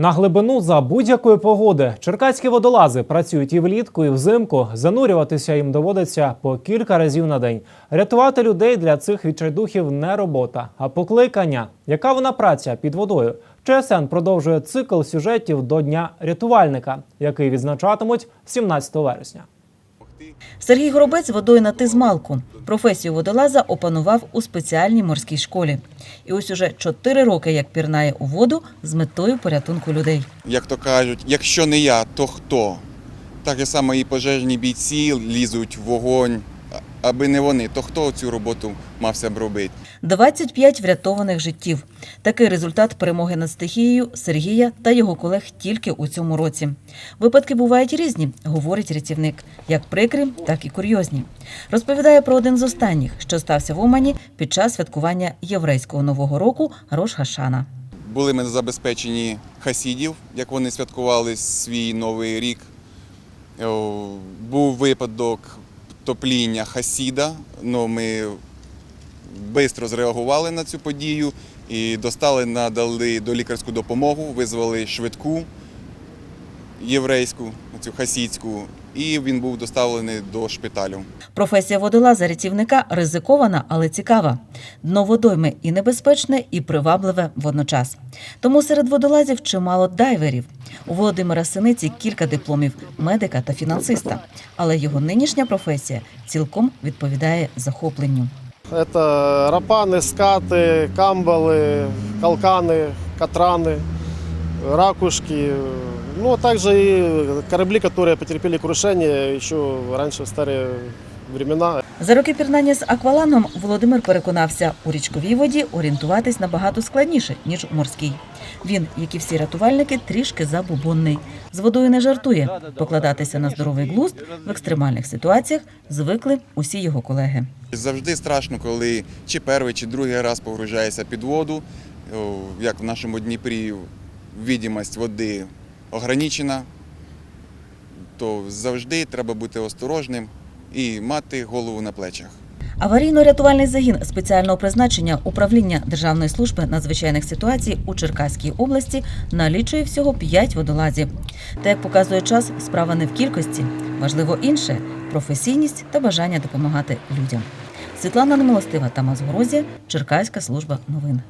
На глибину за будь-якої погоди черкаські водолази працюють і влітку, і взимку. Занурюватися їм доводиться по кілька разів на день. Рятувати людей для цих відчайдухів не робота, а покликання. Яка вона праця під водою? ЧСН продовжує цикл сюжетів до Дня рятувальника, який відзначатимуть 17 вересня. Сергій Горобець водою на тизмалку. Професію водолаза опанував у спеціальній морській школі. І ось уже чотири роки як пірнає у воду з метою порятунку людей. як то кажуть, якщо не я, то хто? Так само і пожежні бійці лізуть в вогонь, аби не вони, то хто цю роботу мався б робити? 25 врятованих життів. Такий результат перемоги над стихією Сергія та його колег тільки у цьому році. Випадки бувають різні, говорить рятівник, як прикрі, так і курйозні. Розповідає про один з останніх, що стався в Умані під час святкування єврейського нового року Рош Хашана. Були ми забезпечені хасідів, як вони святкували свій новий рік. Був випадок топління хасіда, але ми швидко зреагували на цю подію і достали, надали до лікарську допомогу, визвали швидку єврейську, цю хасідську, і він був доставлений до шпиталю. Професія водолаза рятівника ризикована, але цікава. Дно водойми і небезпечне, і привабливе водночас. Тому серед водолазів чимало дайверів. У Володимира Синиці кілька дипломів медика та фінансиста. Але його нинішня професія цілком відповідає захопленню. Это рапаны, скаты, камбалы, калканы, катраны, ракушки. Ну, а также и корабли, которые потерпели крушение еще раньше в старые времена. За роки пірнання з аквалангом Володимир переконався, у річковій воді орієнтуватись набагато складніше, ніж у морській. Він, як і всі рятувальники, трішки забубонний. З водою не жартує. Покладатися на здоровий глузд в екстремальних ситуаціях звикли усі його колеги. Завжди страшно, коли чи перший, чи другий раз погружаєшся під воду. Як в нашому Дніпрі відомість води ограничена, то завжди треба бути осторожним і мати голову на плечах. Аварійно-рятувальний загін спеціального призначення управління Державної служби надзвичайних ситуацій у Черкаській області налічує всього 5 водолазів. Та як показує час, справа не в кількості. Важливо інше професійність та бажання допомагати людям. Світлана Немилостива, Тамас Горозія, Черкаська служба новин.